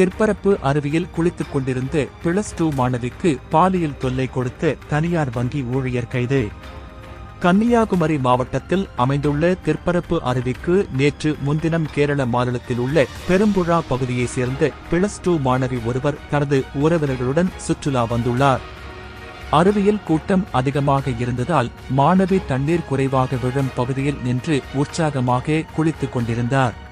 திற்பரப்பு அருவியில் குளித்துக் கொண்டிருந்த plus two மாணவிக்கு பாலியல் தொல்லை கொடுத்த தனியார் வங்கி ஊழியர் கைது. கன்னியாகுமரி மாவட்டத்தில் அமைந்துள்ள திற்பரப்பு அருவிக்கு நேற்று முன்தினம் கேரள மாநிலத்தில் உள்ள பெரும்புழா பகுதியைச் சேர்ந்த பிளஸ் டூ மாணவி ஒருவர் தனது உறவினர்களுடன் சுற்றுலா வந்துள்ளார். அருவியில் கூட்டம் அதிகமாக இருந்ததால் மாணவி தண்ணீர் குறைவாக விழும் பகுதியில் நின்று உற்சாகமாக குளித்துக் கொண்டிருந்தார்.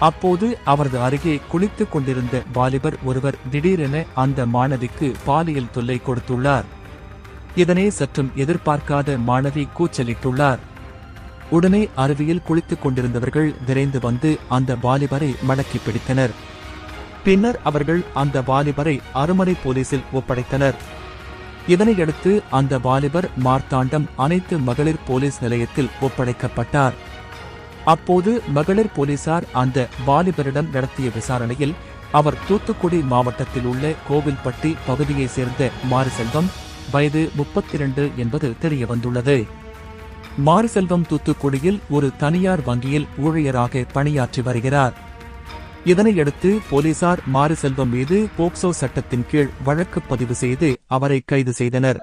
அப்போது அவரது அருகே குளித்துக் கொண்டிருந்த வாலிபர் ஒருவர் திடீரென அந்த மாணவிக்கு பாலியல் தொல்லை கொடுத்துள்ளார். இதனை சற்றும் எதிர்பார்க்காத மாணவி கூச்சலிட்டுள்ளார். உடனே அருவியில் குளித்துக் கொண்டிருந்தவர்கள் விரைந்து வந்து அந்த வாலிபரை மடக்கி பிடித்தனர். பின்னர் அவர்கள் அந்த வாலிபரை அருமனை போலீசில் ஒப்படைத்தனர். இதனையடுத்து அந்த வாலிபர் மார்த்தாண்டம் அனைத்து மகளிர் போலீஸ் நிலையத்தில் ஒப்படைக்கப்பட்டார். அப்போது மகளிர் போலீசார் அந்த வாலிபரிடம் நடத்திய விசாரணையில் அவர் தூத்துக்குடி மாவட்டத்தில் உள்ள கோவில்பட்டி பகுதியைச் சேர்ந்த மாரிசெல்வம் வயது முப்பத்தி இரண்டு என்பது தெரியவந்துள்ளது. மாரிசெல்வம் தூத்துக்குடியில் ஒரு தனியார் வங்கியில் ஊழியராக பணியாற்றி வருகிறார். இதனையடுத்து போலீசார் மாரிசெல்வம் மீது போக்சோ சட்டத்தின் கீழ் வழக்கு பதிவு செய்து அவரை கைது செய்தனர்.